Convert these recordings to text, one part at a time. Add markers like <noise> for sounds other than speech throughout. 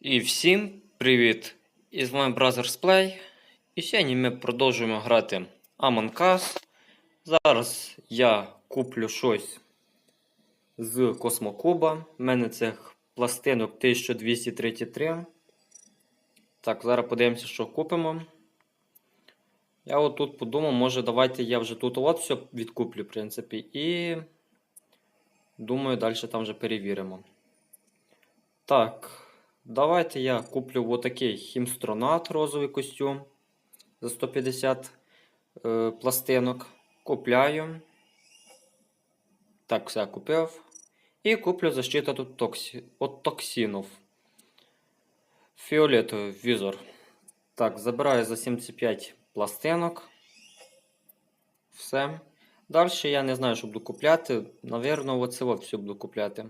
І всім привіт! І з вами Brothers Play. І сьогодні ми продовжуємо грати Among Us. Зараз я куплю щось з Космокуба. У мене цих пластинок 1233. Так, зараз подивимося, що купимо. Я от тут подумав, може давайте я вже тут от все відкуплю, в принципі, і думаю, далі там вже перевіримо. Так, давайте я куплю отакий хімстронат розовий костюм за 150 е, пластинок. Купляю. Так, все купив. І куплю защита тут токсі... токсинів. Фіолетовий візор. Так, забираю за 75 пластинок. Все. Далі я не знаю, що буду купляти. Навірно, оце все буду купляти.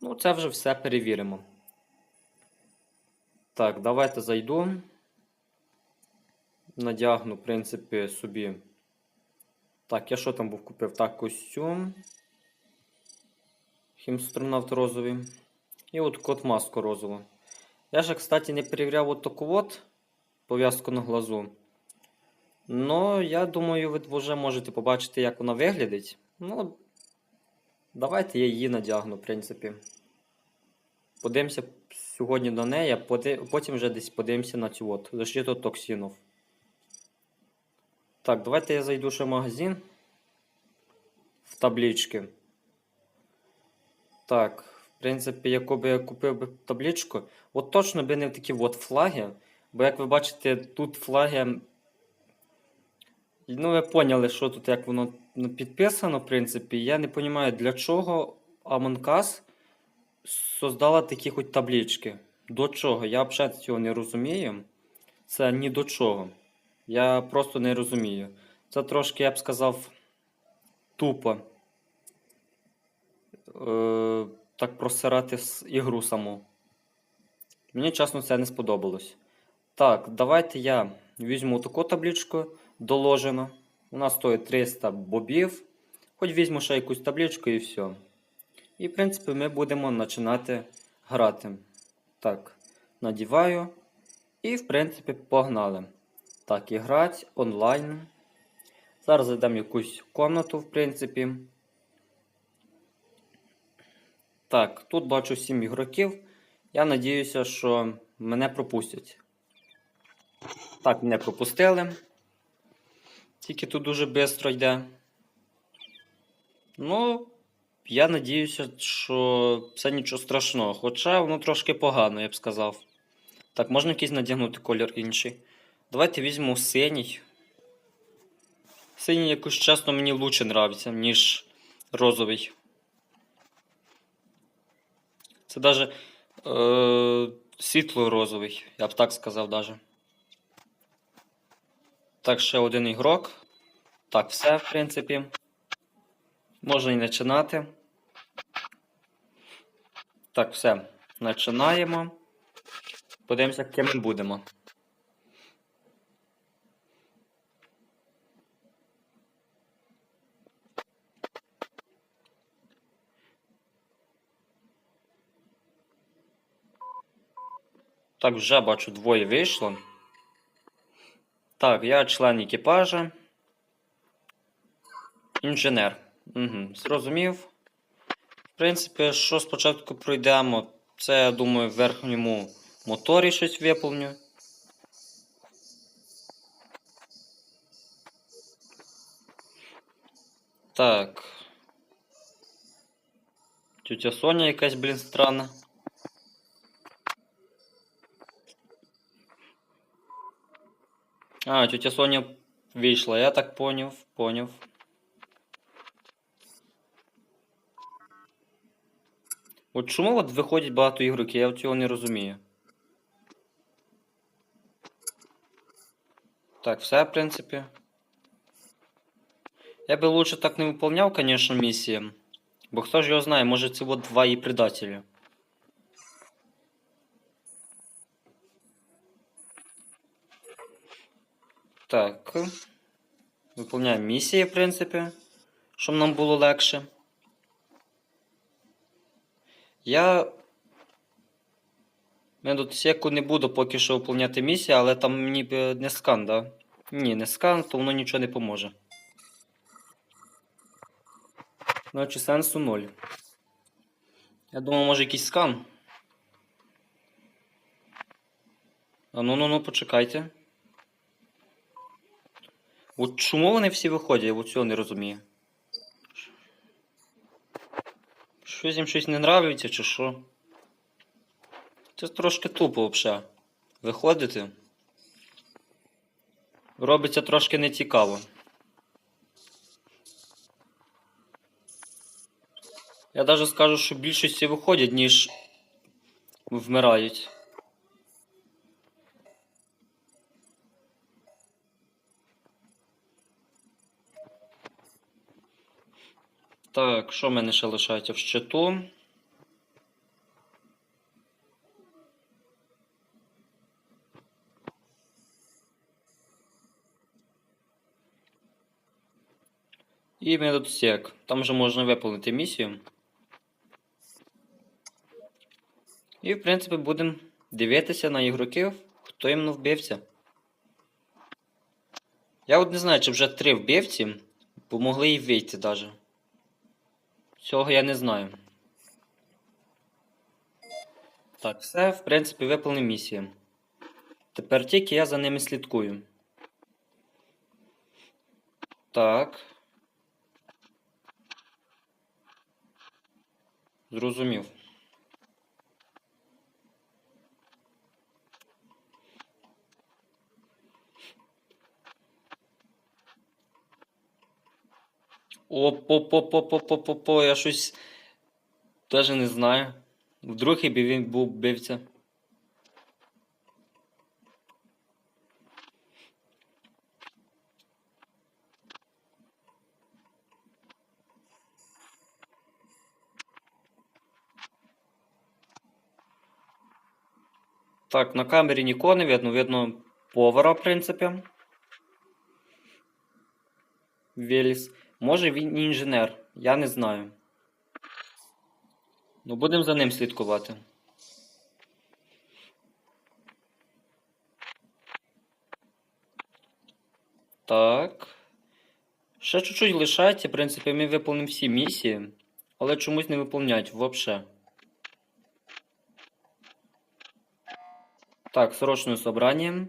Ну, це вже все перевіримо. Так, давайте зайду. Надягну, в принципі, собі. Так, я що там був купив? Так, костюм. Хімстронавт розовий. І от кот маску розову. Я ж, кстати, не перевіряв от таку от пов'язку на глазу. Ну, я думаю, ви вже можете побачити, як вона виглядить. Ну, давайте я її надягну, в принципі. Подивимося сьогодні до неї, а потім вже десь подивимося на цю от защиту токсинів. Так, давайте я зайду ще в магазин. В таблички. Так, в принципі, яку би я купив би табличку, от точно би не такі от флаги. Бо як ви бачите, тут флаги. Ну, ви поняли, що тут як воно ну, підписано, в принципі. Я не розумію, для чого Among Us создала такі хоч таблички. До чого? Я взагалі цього не розумію. Це ні до чого. Я просто не розумію. Це трошки, я б сказав, тупо. Е, так просирати ігру саму. Мені чесно це не сподобалось. Так, давайте я візьму таку табличку доложено. Вона стоїть 300 бобів. Хоч візьму ще якусь табличку і все. І, в принципі, ми будемо починати грати. Так, надіваю. І, в принципі, погнали. Так, і грати онлайн. Зараз зайдемо якусь комнату, в принципі. Так, тут бачу 7 ігроків. Я надіюся, що мене пропустять. Так, мене пропустили. Тільки тут дуже швидко йде. Ну, я надіюся, що це нічого страшного. Хоча воно трошки погано, я б сказав. Так, можна якийсь надягнути колір інший. Давайте візьмемо синій. Синій якось чесно мені лучше нравиться, ніж розовий. Це даже е, світло-розовий, я б так сказав даже. Так, ще один ігрок. Так, все, в принципі. Можна і починати. Так, все. Починаємо. Подивимося, ким ми будемо. Так, вже бачу, двоє вийшло. Так, я член екіпажа. Інженер. Угу, зрозумів. В принципі, що спочатку пройдемо, це, я думаю, в верхньому моторі щось виповню. Так. Тетя Соня якась, блін, странна. А, тетя Соня вийшла, я так поняв, поняв. От чому от виходять багато ігроків, я цього не розумію. Так, все, в принципі. Я би лучше так не виповняв, конечно, місії. Бо хто ж його знає, може це от два і предателі. Так. Виповняємо місії, в принципі, щоб нам було легше. Я Метод секу не буду поки що виповняти місію, але там мені не скан, да? Ні, не скан, то воно нічого не поможе. Значить, сенсу ноль. Я думав, може якийсь скан. А ну ну ну почекайте. От чому вони всі виходять, я цього не розумію. Щось їм щось не нравиться, чи що? Це трошки тупо взагалі. Виходити. Робиться трошки нецікаво. Я навіть скажу, що більшості виходять, ніж вмирають. Так, що в мене ще лишається в щиту? І метод сек. Там вже можна виповнити місію. І, в принципі, будемо дивитися на ігроків, хто їм вбивця. Я от не знаю, чи вже три вбивці помогли їй вийти даже. Цього я не знаю. Так, все, в принципі, виповнив місію. Тепер тільки я за ними слідкую. Так. Зрозумів. Оп-оп-оп-оп-оп-оп-оп, я щось теж не знаю. Вдруг і він був бивця. Так, на камері нікого не видно, видно повара, в принципі. Веліс. Може він інженер, я не знаю. Ну, будемо за ним слідкувати. Так. Ще чуть-чуть лишається, в принципі, ми виповнимо всі місії, але чомусь не виповняють взагалі. Так, срочное собрание.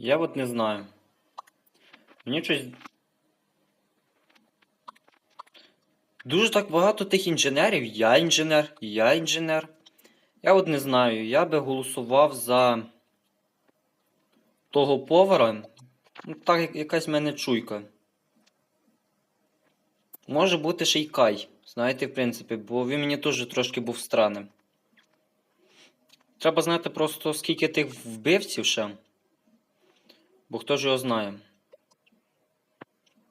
Я от не знаю. Мені щось. Дуже так багато тих інженерів. Я інженер, я інженер. Я от не знаю. Я би голосував за того повара. Ну, так, якась в мене чуйка. Може бути ще й Кай. Знаєте, в принципі, бо він мені теж трошки був странним. Треба знати просто, скільки тих вбивців ще. Бо хто ж його знає?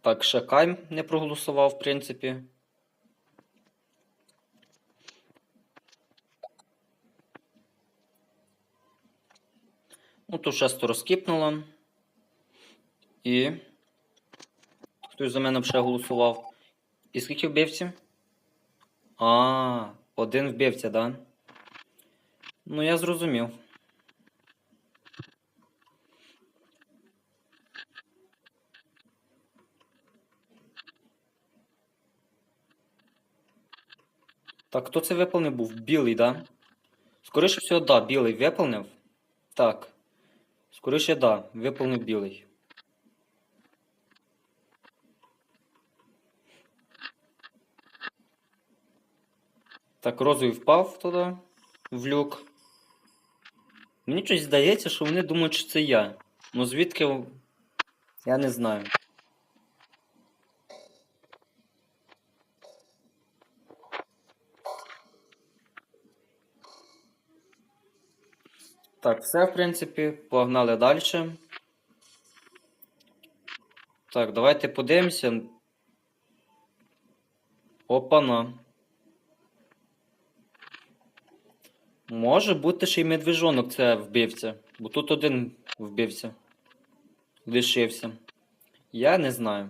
Так, ще Кайм не проголосував, в принципі. Ну, тут шестеро скіпнуло. І. Хтось за мене вже голосував. І скільки вбивців? А, один вбивця, да? Ну, я зрозумів. Так, хто це виповнив був? Білий, да? Скоріше всього, да, білий виповнив. Так. Скоріше, да, виповнив білий. Так, розовий впав туди, в люк. Мені щось здається, що вони думають, що це я. Ну звідки. Я не знаю. Все, в принципі, погнали далі. Так, давайте подивимося. Опана. Може бути ще й медвежонок це вбивця. Бо тут один вбивця. Лишився. Я не знаю.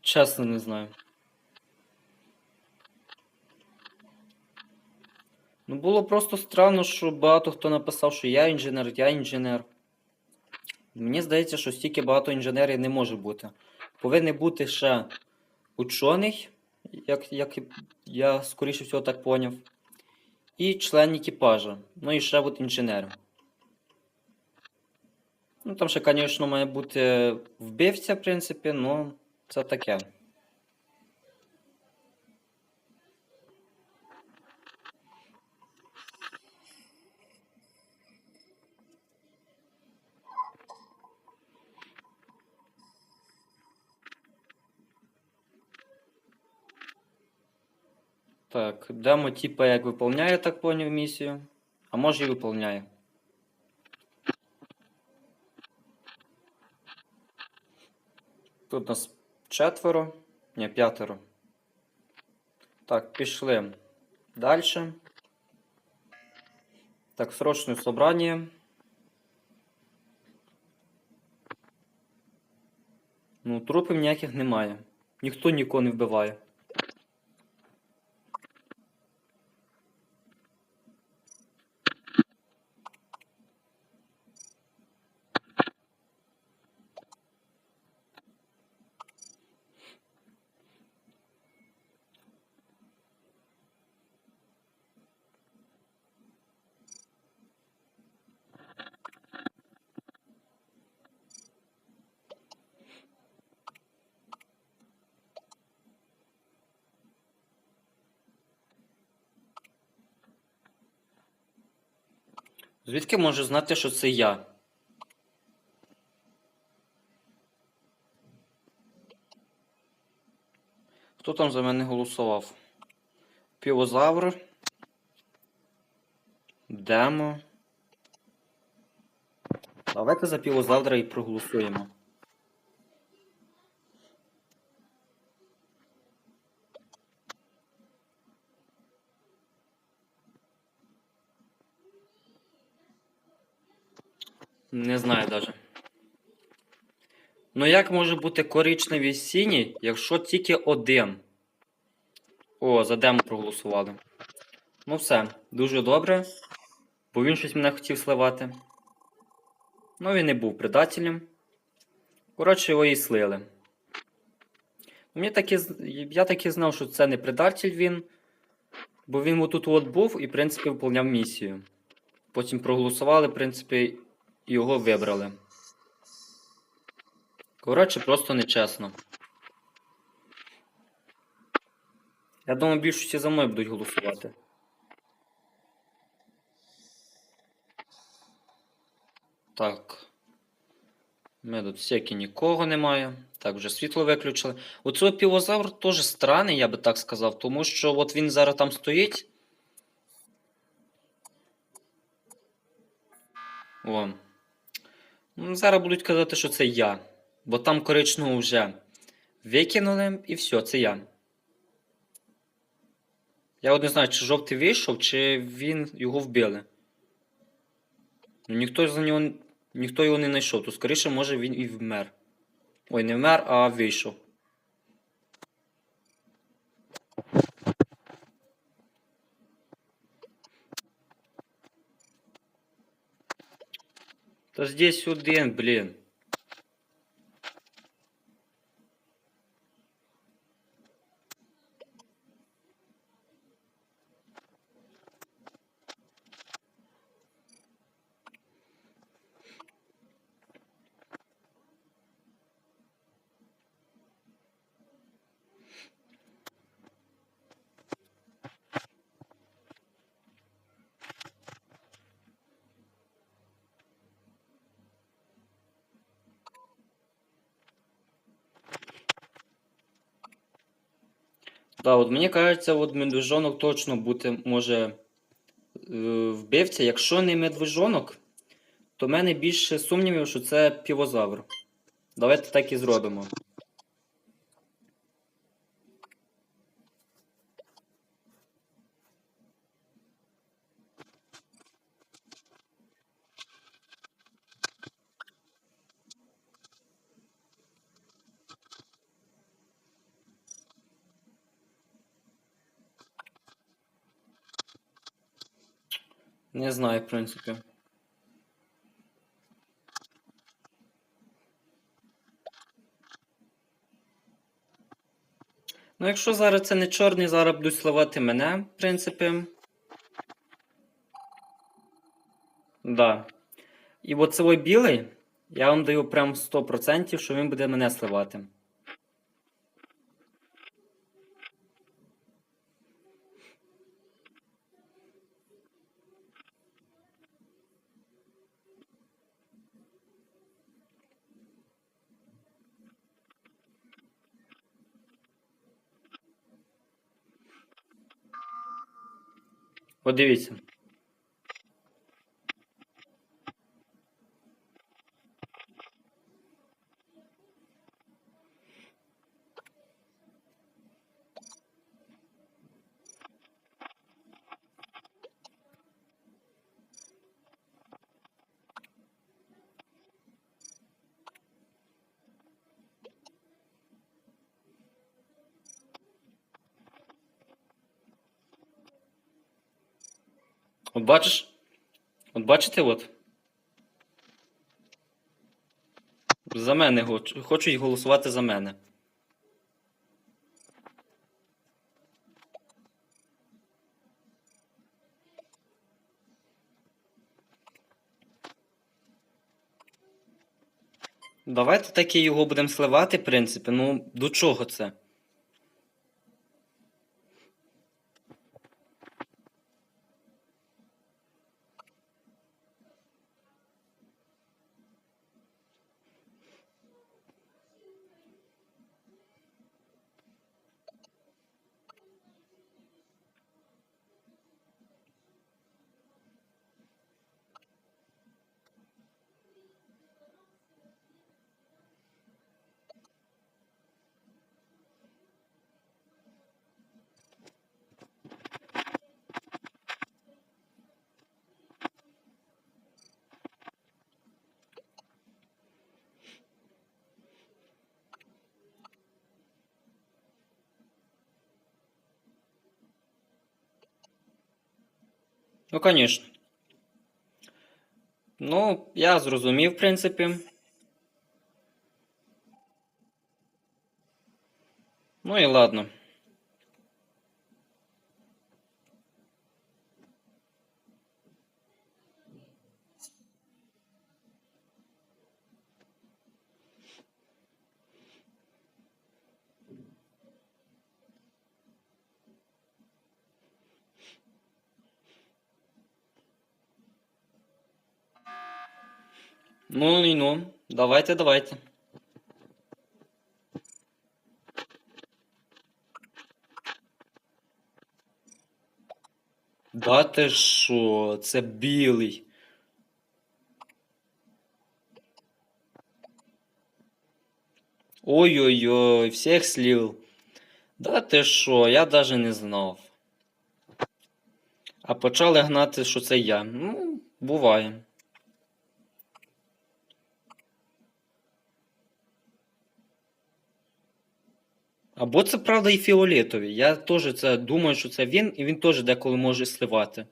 Чесно не знаю. Ну, було просто странно, що багато хто написав, що я інженер, я інженер. Мені здається, що стільки багато інженерів не може бути. Повинен бути ще учений, як, як я скоріше всього так поняв, і член екіпажа. Ну і ще от інженер. Ну, там ще, звісно, має бути вбивця, в принципі, ну це таке. Так, демо типа як виповняє, так поняв місію. А може і виповняє. Тут нас четверо, ні, п'ятеро. Так, пішли далі. Так, срочне собрання. Ну, трупів ніяких немає. Ніхто нікого не вбиває. Звідки можу знати, що це я? Хто там за мене голосував? Півозавр. Демо. Давайте за півозавра і проголосуємо. Не знаю даже. Ну як може бути коричневий синій, якщо тільки один? О, за демо проголосували. Ну все, дуже добре. Бо він щось мене хотів сливати. Ну він не був предателем. Коротше, його і слили. Мені таки, я таки знав, що це не предатель він. Бо він отут от був і, в принципі, виконував місію. Потім проголосували, в принципі, і його вибрали. Коротше, просто нечесно. Я думаю, більшості за мною будуть голосувати. Так. У мене тут всякі нікого немає. Так, вже світло виключили. Оцей півозавр теж странний, я би так сказав, тому що от він зараз там стоїть. О. Ну, Зараз будуть казати, що це я. Бо там коричневу вже викинули і все, це я. Я от не знаю, чи жовтий вийшов, чи він його вбили. Ну, ніхто за нього ніхто його не знайшов, то скоріше, може він і вмер. Ой, не вмер, а вийшов. Та здесь один, блін. Да, от мені кажеться, от медвежонок точно бути може е, вбивця. Якщо не медвежонок, то в мене більше сумнівів, що це півозавр. Давайте так і зробимо. Не знаю, в принципі. Ну, якщо зараз це не чорний, зараз будуть сливати мене, в принципі. Да. І от цей білий, я вам даю прям 100%, що він буде мене сливати. От От бачиш? От бачите, от? За мене хочу- хочуть голосувати за мене. Давайте таки його будемо сливати, в принципі. Ну, до чого це? Ну, звісно. Ну, я зрозумів, в принципі. Ну і ладно. Ну і ну. Давайте, давайте. Да ти що? Це білий. Ой-ой-ой, всех слил. Да ти що, я даже не знав. А почали гнати, що це я. Ну, буває. Або це правда і фіолетові. Я теж це думаю, що це він, і він теж деколи може сливати.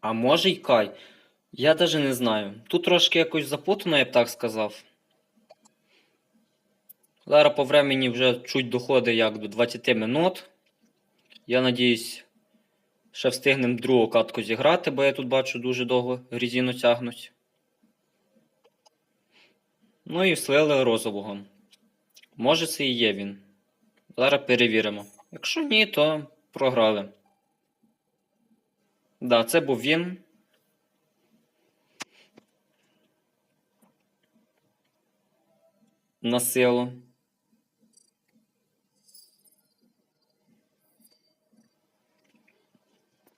А може й Кай. Я даже не знаю. Тут трошки якось запутано, я б так сказав. Зараз по времені вже чуть доходить як до 20 минут. Я надіюсь, ще встигнемо другу катку зіграти, бо я тут бачу дуже довго грізіну тягнуть. Ну і слили розового. Може, це і є він. Зараз перевіримо. Якщо ні, то програли. Да, це був він. на силу.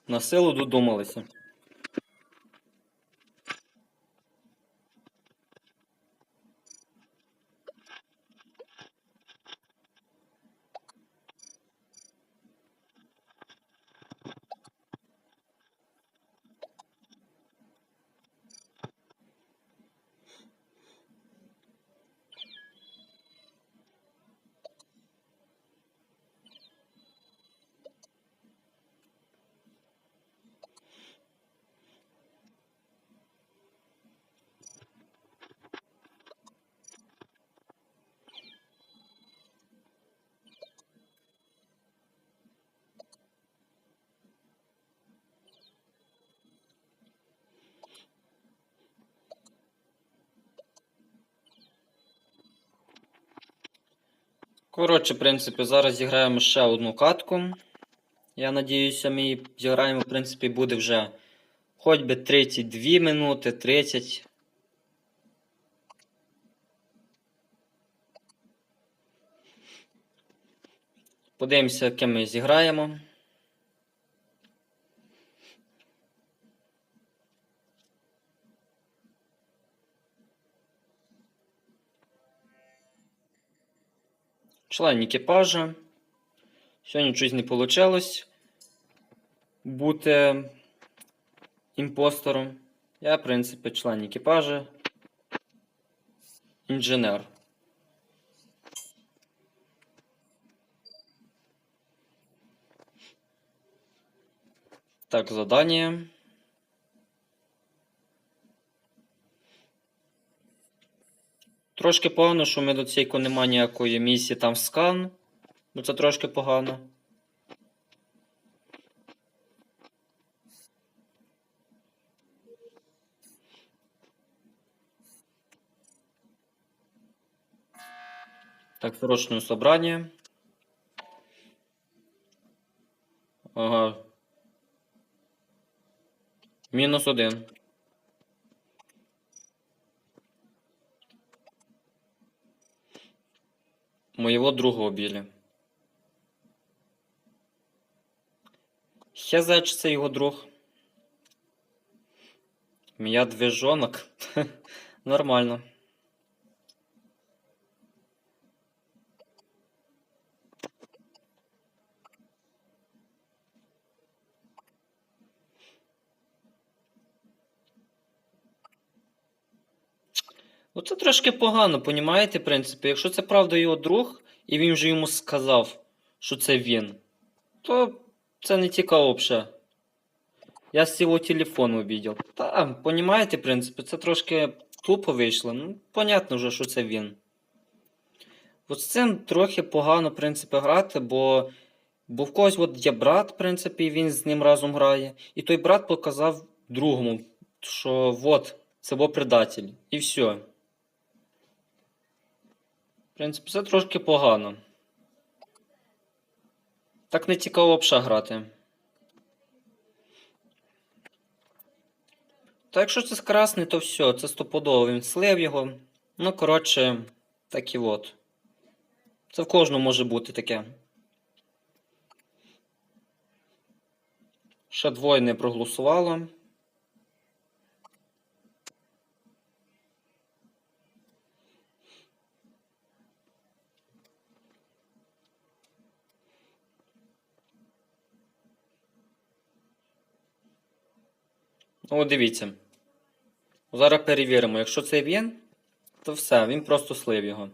На силу додумалися. Коротше, в принципі, зараз зіграємо ще одну катку. Я надіюся, ми її зіграємо, в принципі, буде вже хоч би 32 минути, 30. Подивимося, ким ми зіграємо. Член екіпажа. Сьогодні щось не вийшло бути імпостером. Я, в принципі, член екіпажа. Інженер. Так, задання. Трошки погано, що ми до цієї нема ніякої місії там скан. Ну це трошки погано. Так, срочное собрание. Ага. Мінус один. Моего друга убили. Хе чи це його друг. Мія движонок. <laughs> Нормально. Ну, це трошки погано, понімаєте, в принципі. Якщо це правда його друг, і він вже йому сказав, що це він, то це не цікаво взагалі. Я з його телефону бачив. Та, понімаєте, в принципі, це трошки тупо вийшло. Ну, понятно вже, що це він. От з цим трохи погано, в принципі, грати, бо бо в когось от є брат, в принципі, і він з ним разом грає. І той брат показав другому, що от, це був предатель. І все. Принципі, це трошки погано. Так не цікаво взагалі грати. Та якщо це красний, то все, це стопудово він слив його. Ну, коротше, так і от. Це в кожному може бути таке. Ще двоє не проголосувало. О, дивіться. Зараз перевіримо. Якщо це він, то все, він просто слив його.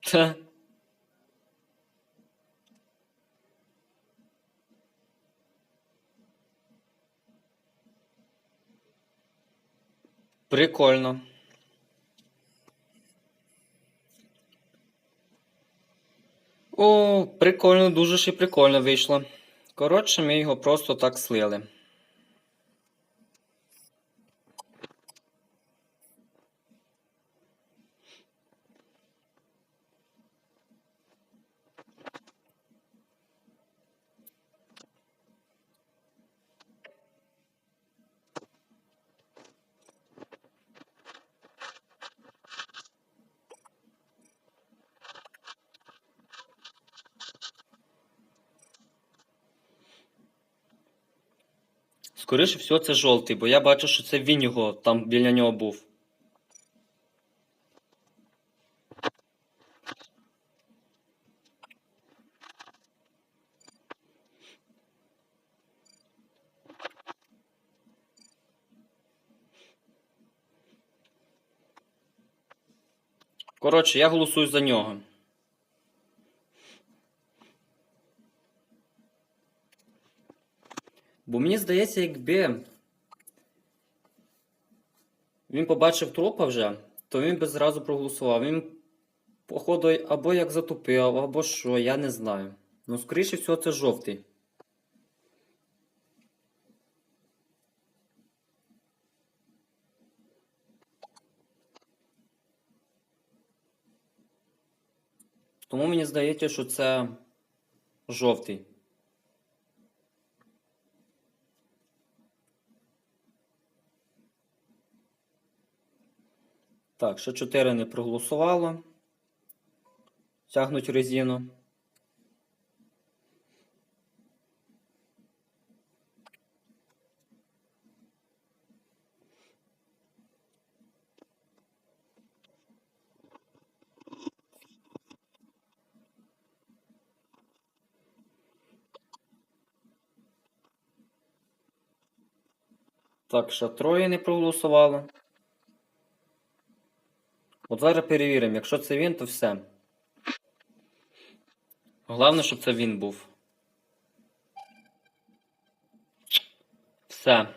Та. Прикольно. О, прикольно, дуже ще прикольно вийшло. Коротше, ми його просто так слили. Скоріше всього, це жовтий, бо я бачу, що це він його там біля нього був. Коротше, я голосую за нього. Бо мені здається, якби він побачив трупа вже, то він би зразу проголосував. Він, походу, або як затупив, або що, я не знаю. Ну, скоріше всього, це жовтий. Тому мені здається, що це жовтий. Так, ще 4 не проголосувало. Тягнуть резину. Так, ще троє не проголосувало. От зараз перевіримо, якщо це він, то все. Головне, щоб це він був. Все.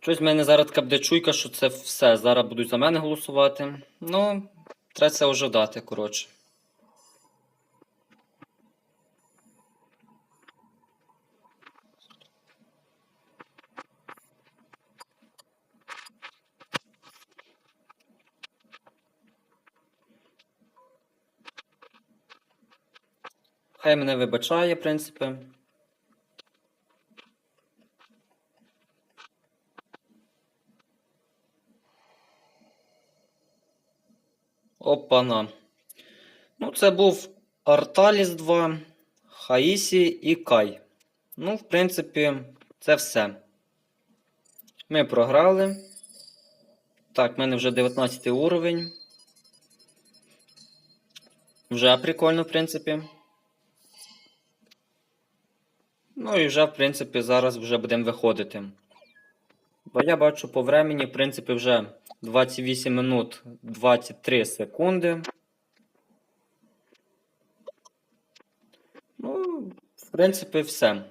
Щось в мене зараз така буде чуйка, що це все. Зараз будуть за мене голосувати. Ну, треба це ожидати, коротше. Хай мене вибачає, в принципі. Опана. Ну, це був Арталіс 2, Хаїсі і Кай. Ну, в принципі, це все. Ми програли. Так, в мене вже 19 уровень. Вже прикольно, в принципі. Ну і вже, в принципі, зараз вже будемо виходити. Бо я бачу по времені, в принципі, вже 28 минут 23 секунди. Ну, в принципі, все.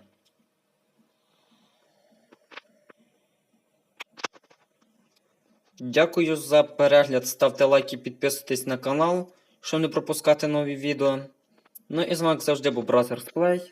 Дякую за перегляд. Ставте лайки, підписуйтесь на канал, щоб не пропускати нові відео. Ну і з вами завжди був Brothers Play.